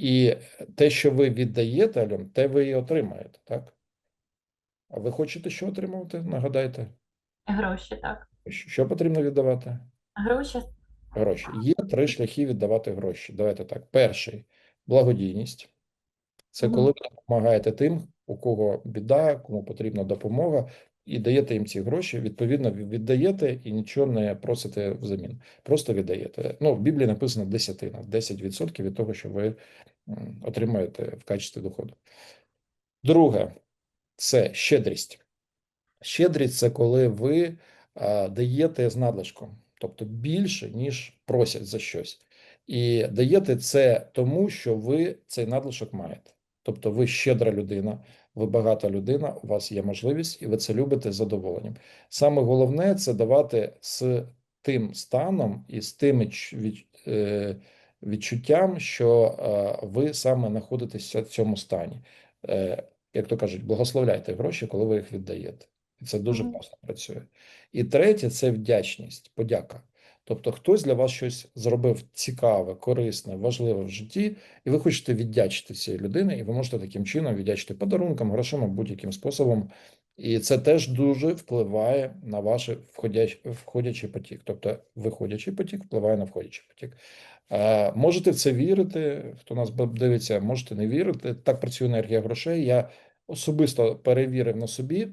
І те, що ви віддаєте, людям, те ви і отримаєте, так? А ви хочете що отримувати? Нагадайте, Гроші, так. що потрібно віддавати? Гроші. Гроші. Є три шляхи віддавати гроші. Давайте так. Перший благодійність. Це коли ви допомагаєте тим, у кого біда, кому потрібна допомога, і даєте їм ці гроші. Відповідно, віддаєте і нічого не просите взамін. Просто віддаєте. Ну, в Біблії написано десятина, 10% від того, що ви отримаєте в качестві доходу. Друге це щедрість. Щедрість це коли ви даєте з надлишком, тобто більше, ніж просять за щось. І даєте це тому, що ви цей надлишок маєте. Тобто ви щедра людина, ви багата людина, у вас є можливість, і ви це любите з задоволенням. Саме головне це давати з тим станом і з тим відч- від- е, відчуттям, що е, ви саме знаходитеся в цьому стані. Е, Як то кажуть, благословляйте гроші, коли ви їх віддаєте. І це дуже класно працює. І третє це вдячність, подяка. Тобто, хтось для вас щось зробив цікаве, корисне, важливе в житті, і ви хочете віддячити цій людині, і ви можете таким чином віддячити подарунком, грошима, будь-яким способом. І це теж дуже впливає на ваш входяч, входячий потік. Тобто, виходячий потік впливає на входячий потік. Е, Можете в це вірити, хто нас дивиться, можете не вірити. Так працює енергія грошей. Я особисто перевірив на собі.